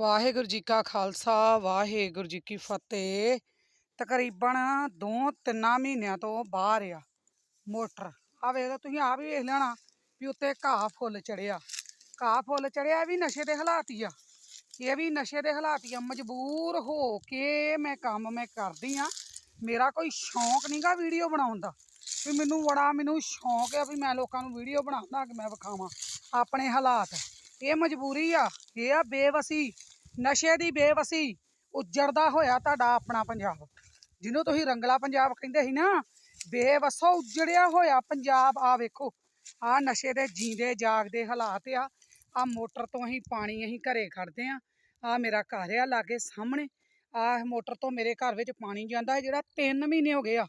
ਵਾਹਿਗੁਰੂ ਜੀ ਕਾ ਖਾਲਸਾ, ਵਾਹਿਗੁਰੂ ਜੀ ਕੀ ਫਤਿਹ। ਤਕਰੀਬਨ ਦੋ ਤਿੰਨਾਂ ਮਹੀਨਿਆਂ ਤੋਂ ਬਾਹਰ ਆ ਮੋਟਰ। ਆ ਵੇਖ ਤੁਸੀਂ ਆਪ ਵੀ ਵੇਖ ਲੈਣਾ ਵੀ ਉੱਤੇ ਘਾਹ ਫੁੱਲ ਚੜਿਆ ਘਾਹ ਫੁੱਲ ਚੜਿਆ ਇਹ ਵੀ ਨਸ਼ੇ ਦੇ ਹਾਲਾਤ ਹੀ ਆ। ਇਹ ਵੀ ਨਸ਼ੇ ਦੇ ਹਾਲਾਤ ਹੀ ਆ। ਮਜਬੂਰ ਹੋ ਕੇ ਮੈਂ ਕੰਮ ਮੈਂ ਕਰਦੀ ਆ। ਮੇਰਾ ਕੋਈ ਸ਼ੌਂਕ ਨਹੀਂਗਾ ਵੀਡੀਓ ਬਣਾਉਣ ਦਾ। ਵੀ ਮੈਨੂੰ ਬੜਾ ਮੈਨੂੰ ਸ਼ੌਂਕ ਆ ਵੀ ਮੈਂ ਲੋਕਾਂ ਨੂੰ ਵੀਡੀਓ ਬਣਾਉਂਦਾ ਕਿ ਮੈਂ ਵਿਖਾਵਾਂ ਆਪਣੇ ਹਾਲਾਤ। ਇਹ ਮਜਬੂਰੀ ਆ, ਇਹ ਆ ਬੇਵਸੀ, ਨਸ਼ੇ ਦੀ ਬੇਵਸੀ, ਉੱਜੜਦਾ ਹੋਇਆ ਤੁਹਾਡਾ ਆਪਣਾ ਪੰਜਾਬ। ਜਿਹਨੂੰ ਤੁਸੀਂ ਰੰਗਲਾ ਪੰਜਾਬ ਕਹਿੰਦੇ ਸੀ ਨਾ, ਬੇਵਸੋ ਉੱਜੜਿਆ ਹੋਇਆ ਪੰਜਾਬ ਆ ਵੇਖੋ ਆ ਨਸ਼ੇ ਦੇ ਜੀਂਦੇ ਜਾਗਦੇ ਹਾਲਾਤ ਆ ਆ ਮੋਟਰ ਤੋਂ ਅਸੀਂ ਪਾਣੀ ਅਸੀਂ ਘਰੇ ਖੜਦੇ ਆ ਆ ਮੇਰਾ ਘਰ ਆ ਲਾਗੇ ਸਾਹਮਣੇ ਆ ਮੋਟਰ ਤੋਂ ਮੇਰੇ ਘਰ ਵਿੱਚ ਪਾਣੀ ਜਾਂਦਾ ਹੈ, ਜਿਹੜਾ 3 ਮਹੀਨੇ ਹੋ ਗਏ ਆ।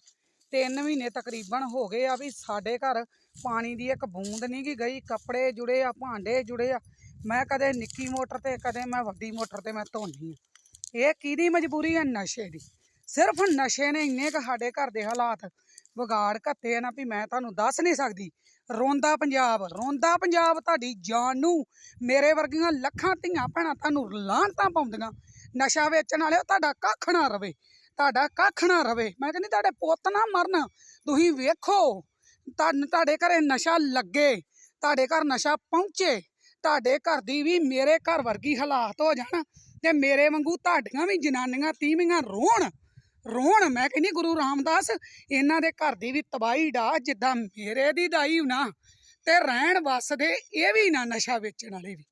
3 ਮਹੀਨੇ ਤਕਰੀਬਨ ਹੋ ਗਏ ਆ ਵੀ ਸਾਡੇ ਘਰ ਪਾਣੀ ਦੀ ਇੱਕ ਬੂੰਦ ਨਹੀਂ ਗੀ ਗਈ, ਕੱਪੜੇ ਜੁੜੇ ਆ, ਭਾਂਡੇ ਜੁੜੇ ਆ। ਮੈਂ ਕਦੇ ਨਿੱਕੀ ਮੋਟਰ ਤੇ, ਕਦੇ ਮੈਂ ਵੱਡੀ ਮੋਟਰ ਤੇ ਮੈਂ ਧੋਨੀ ਆ। ਇਹ ਕਿਹਦੀ ਮਜਬੂਰੀ ਆ? ਨਸ਼ੇ ਦੀ। ਸਿਰਫ ਨਸ਼ੇ ਨੇ ਇੰਨੇ ਕੁ ਸਾਡੇ ਘਰ ਦੇ ਹਾਲਾਤ ਵਿਗਾੜ ਘੱਤੇ ਆ ਨਾ ਵੀ ਮੈਂ ਤੁਹਾਨੂੰ ਦੱਸ ਨਹੀਂ ਸਕਦੀ। ਰੋਂਦਾ ਪੰਜਾਬ ਰੋਂਦਾ ਪੰਜਾਬ ਤੁਹਾਡੀ ਜਾਨ ਨੂੰ। ਮੇਰੇ ਵਰਗੀਆਂ ਲੱਖਾਂ ਧੀਆਂ ਭੈਣਾਂ ਤੁਹਾਨੂੰ ਲਾਹਣਤਾਂ ਪਾਉਂਦੀਆਂ। ਨਸ਼ਾ ਵੇਚਣ ਵਾਲਿਓ ਤੁਹਾਡਾ ਕੱਖ ਨਾ ਰਵੇ। ਤੁਹਾਡਾ ਕੱਖ ਨਾ ਰਵੇ। ਮੈਂ ਕਹਿੰਦੀ, ਤੁਹਾਡੇ ਪੁੱਤ ਨਾ ਮਰਨ। ਤੁਸੀਂ ਵੇਖੋ ਤੁਹਾਨੂੰ ਤੁਹਾਡੇ ਘਰੇ ਨਸ਼ਾ ਲੱਗੇ, ਤੁਹਾਡੇ ਘਰ ਨਸ਼ਾ ਪਹੁੰਚੇ, ਤੁਹਾਡੇ ਘਰ ਦੀ ਵੀ ਮੇਰੇ ਘਰ ਵਰਗੀ ਹਾਲਾਤ ਹੋ ਜਾਣ ਤੇ ਮੇਰੇ ਵਾਂਗੂ ਤੁਹਾਡੀਆਂ ਵੀ ਜਨਾਨੀਆਂ ਤੀਵੀਆਂ ਰੋਣ ਰੋਣ। ਮੈਂ ਕਹਿੰਦੀ, ਗੁਰੂ ਰਾਮਦਾਸ, ਇਹਨਾਂ ਦੇ ਘਰ ਦੀ ਵੀ ਤਬਾਹੀ ਡਾ, ਜਿੱਦਾਂ ਮੇਰੇ ਦੀ ਦਾਈ ਨਾ ਤੇ ਰਹਿਣ ਵਸਦੇ ਇਹ ਵੀ ਨਾ ਨਸ਼ਾ ਵੇਚਣ ਵਾਲੇ ਵੀ।